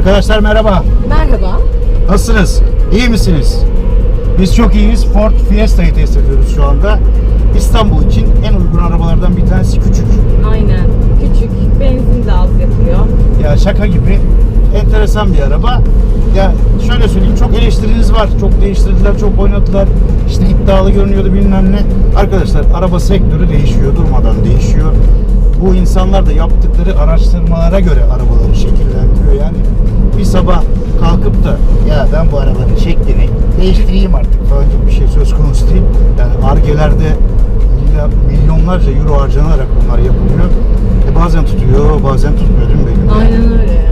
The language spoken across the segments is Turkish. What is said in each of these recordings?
Arkadaşlar merhaba. Merhaba. Nasılsınız? İyi misiniz? Biz çok iyiyiz. Ford Fiesta'yı test ediyoruz şu anda. İstanbul için en uygun arabalardan bir tanesi küçük. Aynen. Küçük, benzin de az yakıyor. Ya şaka gibi enteresan bir araba. Ya şöyle söyleyeyim çok eleştiriniz var. Çok değiştirdiler, çok oynadılar. İşte iddialı görünüyordu bilmem ne. Arkadaşlar araba sektörü değişiyor, durmadan değişiyor. İnsanlar da yaptıkları araştırmalara göre arabaları şekillendiriyor. Yani bir sabah kalkıp da ya ben bu arabanın şeklini değiştireyim artık falan gibi bir şey söz konusu değil. Yani argelerde milyonlarca euro harcanarak bunlar yapılıyor. E bazen tutuyor, bazen tutmuyor değil mi? Aynen öyle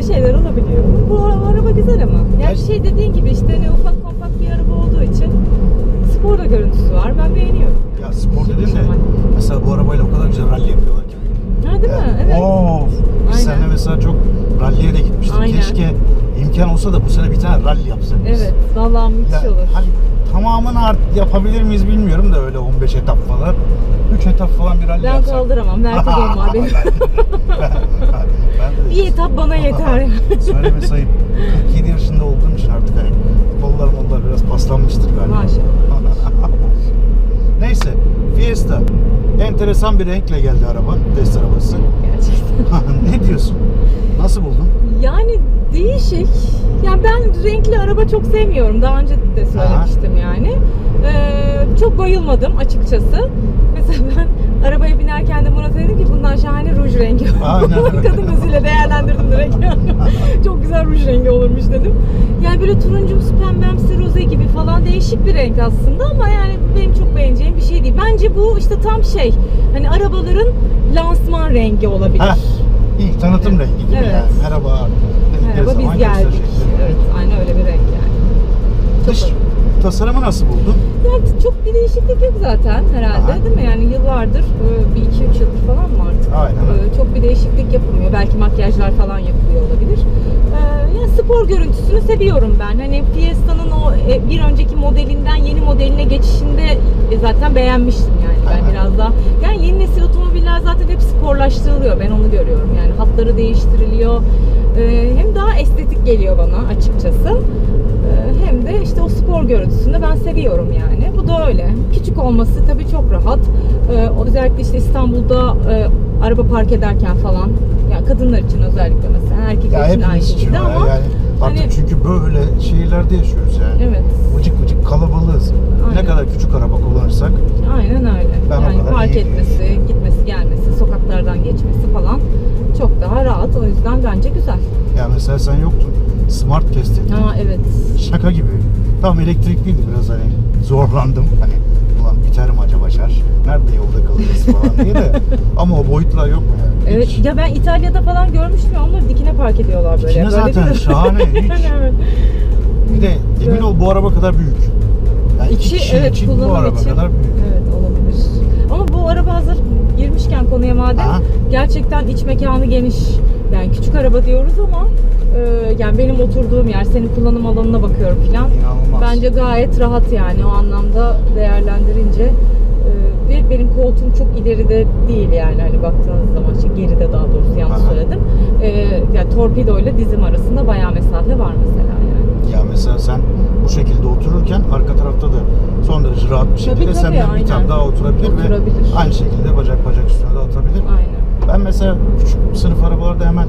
Hani öyle şeyler olabiliyor. Bu araba güzel ama. Yani şey dediğin gibi işte hani ufak kompakt bir araba olduğu için spor da görüntüsü var. Ben beğeniyorum. Ya spor dedin de mesela bu arabayla o kadar güzel rally yapıyorlar ki. Ha değil mi? Evet. Of. Biz Aynen. seninle mesela çok ralliye de gitmiştik. Aynen. Keşke imkan olsa da bu sene bir tane rally yapsak biz. Evet. Vallahi müthiş Ya, olur. hani tamamını art yapabilir miyiz bilmiyorum da öyle 15 etap falan. 3 etap falan bir rally Ben yapsak. kaldıramam. Vertigom var benim. ben de bir etap bana yeter. Söyleme sayıp 47 yaşında olduğum için artık hani kollar mollar biraz paslanmıştır galiba. Maşallah. Neyse Fiesta enteresan bir renkle geldi araba test arabası. Gerçekten. ne diyorsun? Nasıl buldun? Yani değişik. Ya ben renkli araba çok sevmiyorum. Daha önce de söylemiştim yani. Çok bayılmadım açıkçası. Mesela ben arabaya binerken de Murat'a dedim ki bundan şahane ruj rengi Aynen olur. Kadın gözüyle değerlendirdim direkt çok güzel ruj rengi olurmuş dedim. Yani böyle turuncumsu pembemsi roze gibi falan değişik bir renk aslında ama yani benim çok beğeneceğim bir şey değil. Bence bu işte tam şey hani arabaların lansman rengi olabilir. Heh, ilk tanıtım rengi gibi Evet. yani. Merhaba. Merhaba biz geldik. Evet, aynı öyle bir renk yani. Çok Dış tasarımı nasıl buldun? Yani çok bir değişiklik yok zaten herhalde Aha. değil mi? Yani yıllardır, e, bir iki üç yıldır falan mı artık? Aynen. E, Çok bir değişiklik yapılmıyor. Belki makyajlar falan yapılıyor olabilir. E, Yani spor görüntüsünü seviyorum ben. Hani Fiesta'nın o bir önceki modelinden yeni modeline geçişinde zaten beğenmiştim yani ben Aha. biraz daha. Yani yeni nesil otomobiller zaten hep sporlaştırılıyor. Ben onu görüyorum. Yani hatları değiştiriliyor. Hem daha estetik geliyor bana açıkçası. Hem de işte o spor görüntüsünü ben seviyorum yani. Bu da öyle. Küçük olması tabii çok rahat. Ee, özellikle işte İstanbul'da e, araba park ederken falan yani kadınlar için özellikle mesela erkekler için aynı hepimiz için şekilde ama yani. Artık hani- çünkü böyle şehirlerde yaşıyoruz yani. evet. Vıcık vıcık kalabalığız. Ne Aynen. kadar küçük araba kullanırsak Aynen öyle. Ben o yani kadar park iyi- etmesi, gitmesi, gelmesi, sokaklardan geçmesi falan çok daha rahat. O yüzden bence güzel. ya mesela sen yoktun. Smart test ettin. Ha evet. Şaka gibi. Tam elektrikliydi biraz hani zorlandım. Hani ulan biter mi acaba şarj? Nerede yolda kalırız falan diye de. Ama o boyutlar yok mu ya? Evet. Hiç. Ya ben İtalya'da falan görmüştüm ya onları dikine park ediyorlar böyle. Dikine Böyle zaten mi? şahane, hiç. evet. Bir de emin ol bu araba kadar büyük. Yani iki İçi, kişi evet, için bu araba için. kadar büyük. Evet olabilir. Ama bu araba hazır girmişken konuya madem Aha. gerçekten iç mekanı geniş. Yani küçük araba diyoruz ama e, yani benim oturduğum yer senin kullanım alanına bakıyorum falan. İnanılmaz. Bence gayet rahat yani o anlamda değerlendirince e, ve benim koltuğum çok ileride değil yani hani baktığınız zaman işte geride daha doğrusu yanlış Aha. söyledim. E, yani torpido ile dizim arasında bayağı mesafe var mesela yani. Ya mesela sen bu şekilde otururken arka tarafta da son derece rahat bir şekilde tabii, senden bir aynen. tane daha oturabilir, Oturabilir. ve aynı şekilde bacak bacak üstüne de atabilir. Aynen. Ben mesela küçük sınıf arabalarda hemen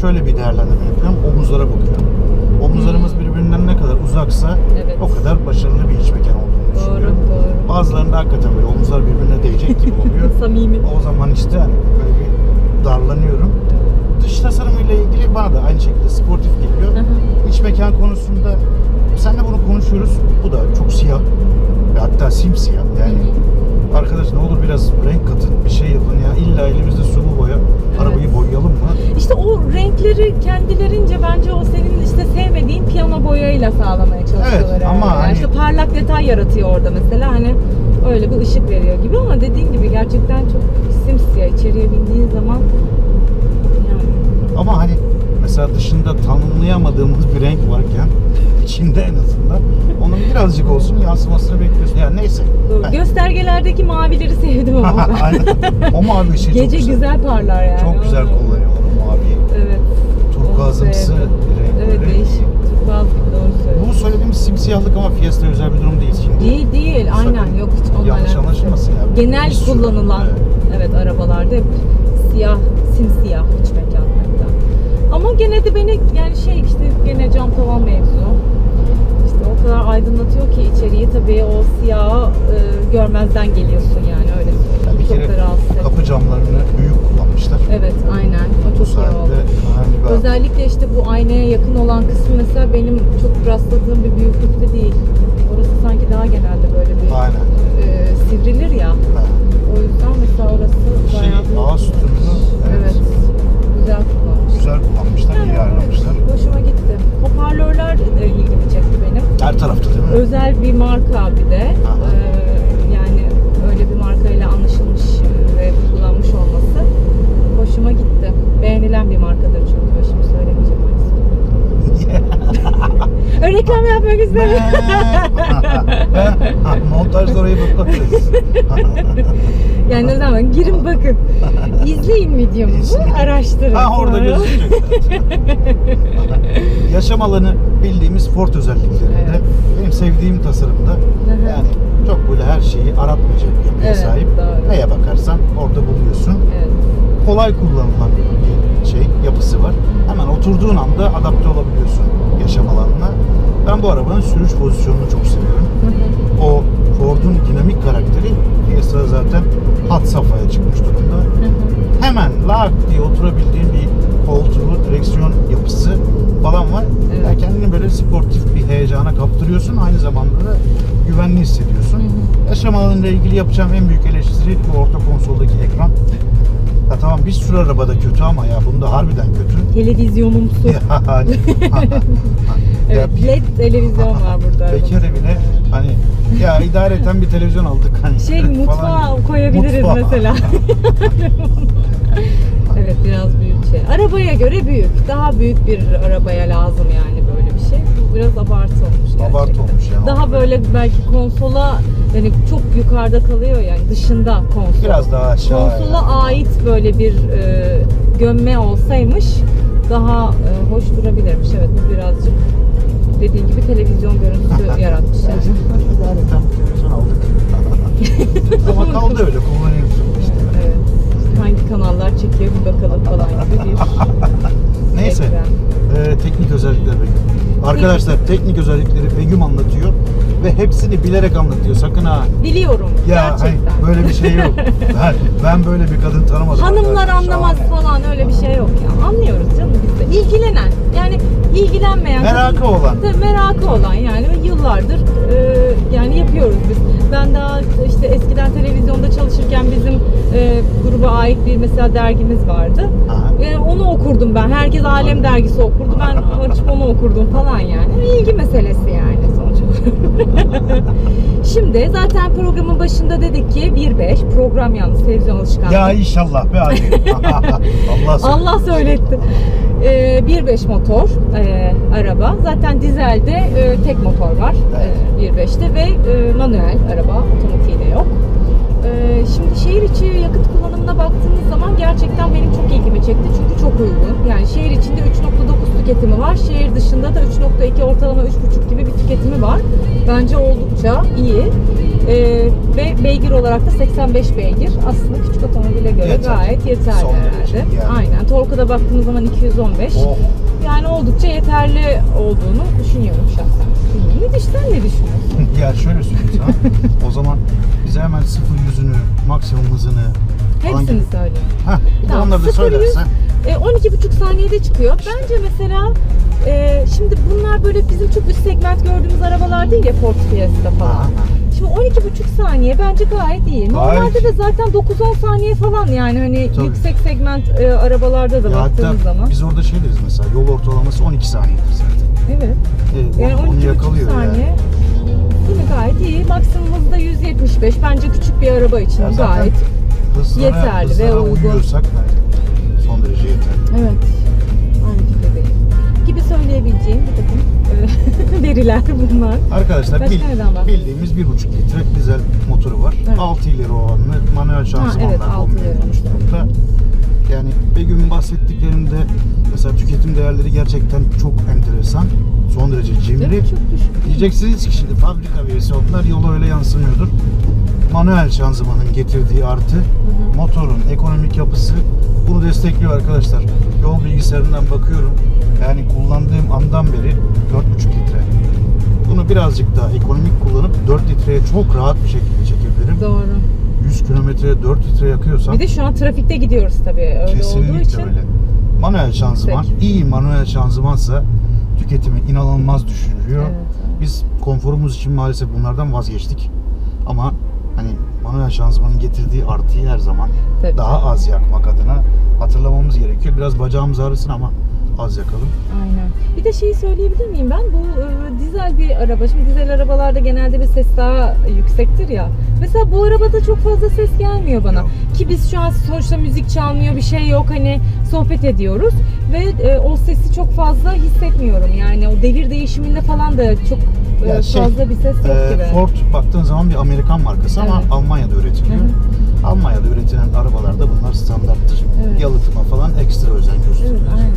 şöyle bir değerlendirme yapıyorum. Omuzlara bakıyorum. Omuzlarımız birbirinden ne kadar uzaksa Evet. o kadar başarılı bir iç mekan olduğunu Doğru, düşünüyorum. doğru. Bazılarında hakikaten böyle omuzlar birbirine değecek gibi oluyor. Samimi. o zaman işte hani böyle bir darlanıyorum. Dış tasarımıyla ilgili bana da aynı şekilde sportif geliyor. İç mekan konusunda senle bunu konuşuyoruz. Bu da çok siyah ve hatta simsiyah. Yani arkadaş ne olur biraz renk katın bir şey yapın ya. İlla elimizde sulu renkleri kendilerince bence o senin işte sevmediğin piyano boyayla sağlamaya çalışıyorlar. Evet, ama Yani hani- işte parlak detay yaratıyor orada mesela hani öyle bir ışık veriyor gibi ama dediğin gibi gerçekten çok simsiyah içeriye bindiğin zaman yani Ama hani mesela dışında tanımlayamadığımız bir renk varken içinde en azından onun birazcık olsun yansımasını bekliyorsun. Yani neyse. doğru. Ben- göstergelerdeki mavileri sevdim ama ben. Aynen. O mavi ışığı Gece çok güzel. güzel parlar yani. Çok güzel Onu- kullanıyorlar o maviyi. Evet. Turkuazımsı Evet böyle. değişik. Turkuaz gibi doğru söylüyorsun. Bu söylediğimiz simsiyahlık ama Fiesta özel bir durum değil şimdi. Değil değil Sakın aynen yok hiç onunla yanlış alakası anlaşılmasın ya. Genel Bir sürü- kullanılan Evet. evet. arabalarda hep siyah simsiyah iç mekanlarda. Ama gene de beni yani şey işte gene cam tavan mevzu. İşte o kadar aydınlatıyor ki içeriği tabii o siyahı e, görmezden geliyorsun yani Çok kere da rahatsız edici. kapı camlarını büyük kullanmışlar. Evet aynen o Bu çok iyi oldu. sayede Özellikle işte bu aynaya yakın olan kısmı mesela benim çok rastladığım bir büyüklükte değil. Orası sanki daha genelde böyle bir Aynen. e, sivrilir ya. Ha. O yüzden mesela orası Şey, bayağı büyük. ağız evet, Evet. Güzel kullanmış. güzel kullanmışlar, iyi ayarlamışlar. Hoşuma gitti. Hoparlörler de ilgimi çekti benim. Her tarafta değil mi? Özel bir marka bir de. Aha. Ee, kullanmış olması hoşuma gitti. Beğenilen bir markadır çünkü. Şimdi söylemeyeceğim. Öyle reklam yapmak istemiyorum. Montajda orayı baklatırız. Yani ne zaman girin bakın. İzleyin İzleyin. araştırın. ha orada gözükecek. Yaşam alanı bildiğimiz Ford özelliklerinde. Evet. Benim sevdiğim tasarımda. Yani çok böyle her şeyi aratmayacak bir yapıya Evet, sahip. doğru. Neye bakarsan orada buluyorsun. Evet. kolay kullanılan bir şey yapısı var. Hemen oturduğun anda adapte olabiliyorsun yaşam alanına. Ben bu arabanın sürüş pozisyonunu çok seviyorum. O Ford'un dinamik karakteri piyasada zaten hat safhaya çıkmış durumda. Hemen lak diye oturabildiğin bir koltuğu, direksiyon yapısı falan var. Evet. Yani kendini böyle sportif bir heyecana kaptırıyorsun. Aynı zamanda da güvenli hissediyorsun. Hı hı. Yaşam alanıyla ilgili yapacağım en büyük eleştiri bu orta konsoldaki ekran. Ya tamam bir sürü arabada kötü ama ya bunda harbiden kötü. Televizyonumsu. Yani, Evet, ya bir LED televizyon var burada. bekar evine hani ya idareten bir televizyon aldık hani Şey falan. mutfağa koyabiliriz Mutfağa. mesela. evet biraz büyük şey. Arabaya göre büyük. Daha büyük bir arabaya lazım yani böyle bir şey. Bu biraz abartı olmuş gerçekten. Abartı olmuş yani. Daha böyle belki konsola yani çok yukarıda kalıyor yani dışında konsol. Biraz daha aşağı. Konsola yani. ait böyle bir e, gömme olsaymış daha e, hoş durabilirmiş. Evet bu birazcık dediğin gibi televizyon görüntüsü yaratmış yani. İdareten bir televizyon aldık. ama kaldı öyle kullanıyorsun işte. Evet. Hangi kanallar çekiyor bir bakalım falan gibi bir Arkadaşlar teknik özellikleri Begüm anlatıyor ve hepsini bilerek anlatıyor. Sakın ha. Biliyorum Ya gerçekten. böyle bir şey yok. ben, ben böyle bir kadın tanımadım. Hanımlar arkadaşlar. anlamaz Şahane. falan öyle bir şey yok ya. Anlıyoruz canım biz de. İlgilenen yani ilgilenmeyen. Merakı kadın- olan. Tabii merakı olan yani yıllardır e, yani yapıyoruz biz. Ben daha gruba ait bir mesela dergimiz vardı. Aha. Yani onu okurdum ben. Herkes Alem dergisi okurdu. Ben açıp onu okurdum falan yani. İlgi meselesi yani sonuç. Şimdi zaten programın başında dedik ki 1.5 program yalnız televizyon alışkanlığı. Ya inşallah be abi. Allah söyle. Allah söyletti. Ee, 1.5 motor e, araba. Zaten dizelde e, tek motor var Evet. e, 1.5'te ve e, manuel araba otomatiği de yok. E, şimdi şehir içi yakıt kullanımı fiyatına baktığınız zaman gerçekten benim çok ilgimi çekti. Çünkü çok uygun. Yani şehir içinde 3.9 tüketimi var. Şehir dışında da 3.2 ortalama 3.5 gibi bir tüketimi var. Bence oldukça iyi. Ee, ve beygir olarak da 85 beygir. Aslında küçük otomobile göre Yeter. gayet yeterli Son herhalde. yani. Aynen. Torku da baktığınız zaman 215. Oh. Yani oldukça yeterli olduğunu düşünüyorum şahsen. Müthiş sen ne düşünüyorsun? ya şöyle söyleyeyim sana. o zaman bize hemen sıfır yüzünü, maksimum hızını falan Hepsini söyleyeyim. Heh, bir de Tamam, onları da söylersen. E, 12,5 saniyede çıkıyor. Bence mesela e, şimdi bunlar böyle bizim çok üst segment gördüğümüz arabalar değil ya Ford Fiesta falan. Aha. Şimdi 12,5 saniye bence gayet iyi. Normalde de zaten 9-10 saniye falan yani hani Tabii. yüksek segment e, arabalarda da Ya hatta baktığımız zaman. biz orada şey deriz mesela yol ortalaması 12 saniyedir zaten. Evet. Ee, Yani onu 12,5 yakalıyor saniye. yani. Mi? Gayet iyi. Maksimum hızı da 175. Bence küçük bir araba için Ya zaten gayet. Hızlara, yeterli ve hızlara uygun. uyuyorsak bence son derece yeterli. Evet. Aynı fikirdeyim. Gibi söyleyebileceğim bir takım e, veriler bunlar. Arkadaşlar Başka bil- bahsedelim? bildiğimiz 1.5 litre dizel motoru var. Evet. 6 ileri olanlı manuel şanzımanlar evet, altı kombine ileri. edilmiş durumda. Yani Begüm'ün bahsettiklerinde mesela tüketim değerleri gerçekten çok enteresan. Son derece Değil cimri. mi? Çok düşük. Diyeceksiniz ki şimdi fabrika verisi onlar yola öyle yansımıyordur. Manuel şanzımanın getirdiği artı, hı. motorun ekonomik yapısı bunu destekliyor arkadaşlar. Yol bilgisayarından bakıyorum. Yani kullandığım andan beri 4,5 litre. Bunu birazcık daha ekonomik kullanıp 4 litreye çok rahat bir şekilde çekebilirim. Doğru. 100 kilometreye 4 litre yakıyorsam Bir de şu an trafikte gidiyoruz tabii öyle olduğu kesinlikle için. öyle. Manuel şanzıman, Yüksek. iyi manuel şanzımansa tüketimi inanılmaz düşürüyor. Evet. Biz konforumuz için maalesef bunlardan vazgeçtik. Ama manuel şanzımanın getirdiği artıyı her zaman Tabii. daha az yakmak adına hatırlamamız gerekiyor. Biraz bacağımız ağrısın ama az yakalım. Aynen. Bir de şeyi söyleyebilir miyim ben? Bu e, dizel bir araba. Şimdi dizel arabalarda genelde bir ses daha yüksektir ya. Mesela bu arabada çok fazla ses gelmiyor bana. Yok. Ki biz şu an sonuçta müzik çalmıyor, bir şey yok. Hani sohbet ediyoruz ve e, o sesi çok fazla hissetmiyorum. Yani o devir değişiminde falan da çok Ya şey, fazla bir ses yok Ee, gibi. Ford baktığın zaman bir Amerikan markası ama Evet. Almanya'da üretiliyor. Hı Almanya'da üretilen arabalarda bunlar standarttır. Evet. Yalıtıma falan ekstra özen gösteriyor. Evet, aynen.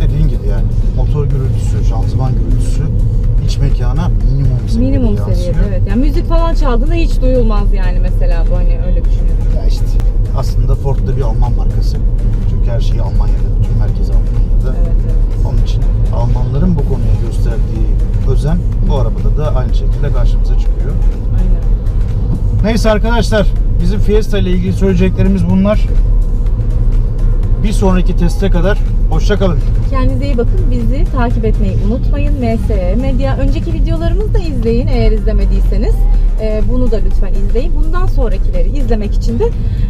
Dediğin gibi yani motor gürültüsü, şanzıman gürültüsü iç mekana minimum seviyede Minimum seviyede evet. Yani müzik falan çaldığında hiç duyulmaz yani mesela bu hani öyle düşünüyorum. Ya işte aslında Ford da bir Alman markası. Çünkü her şey Almanya'da, bütün merkez Almanya'da. Evet evet. Onun için Almanların bu konuya gösterdiği özen bu arabada da aynı şekilde karşımıza çıkıyor. Aynen. Neyse arkadaşlar bizim Fiesta ile ilgili söyleyeceklerimiz bunlar. Bir sonraki teste kadar hoşça kalın. Kendinize iyi bakın. Bizi takip etmeyi unutmayın. MSE Medya. Önceki videolarımızı da izleyin eğer izlemediyseniz. Ee, bunu da lütfen izleyin. Bundan sonrakileri izlemek için de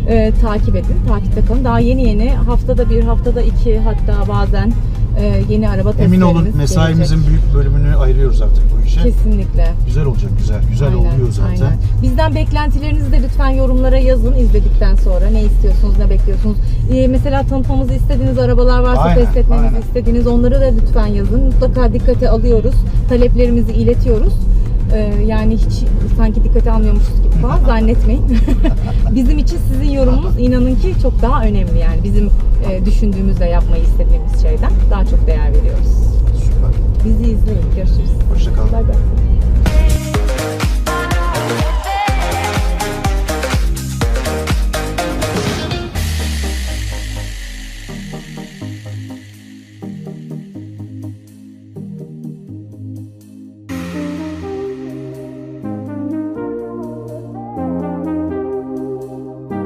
e, takip edin. Takipte kalın. Daha yeni yeni haftada bir, haftada iki hatta bazen e, yeni araba Emin testlerimiz olun mesaimizin gelecek. büyük bölümünü ayırıyoruz artık bu işe. Kesinlikle. Güzel olacak güzel. Güzel Aynen, oluyor zaten. aynen. Bizden beklentilerinizi de lütfen yorumlara yazın izledikten sonra. Ne istiyorsunuz, ne bekliyorsunuz? Ee, mesela tanıtmamızı istediğiniz arabalar varsa Aynen, test etmemizi aynen. istediğiniz onları da lütfen yazın. Mutlaka dikkate alıyoruz. Taleplerimizi iletiyoruz. Ee, yani hiç sanki dikkate almıyormuşuz gibi falan zannetmeyin. bizim için sizin yorumunuz inanın ki çok daha önemli yani. Bizim e, düşündüğümüz ve yapmayı istediğimiz şeyden daha çok değer veriyoruz. Süper. Bizi izleyin. Görüşürüz. Hoşça kalın. Bay bay.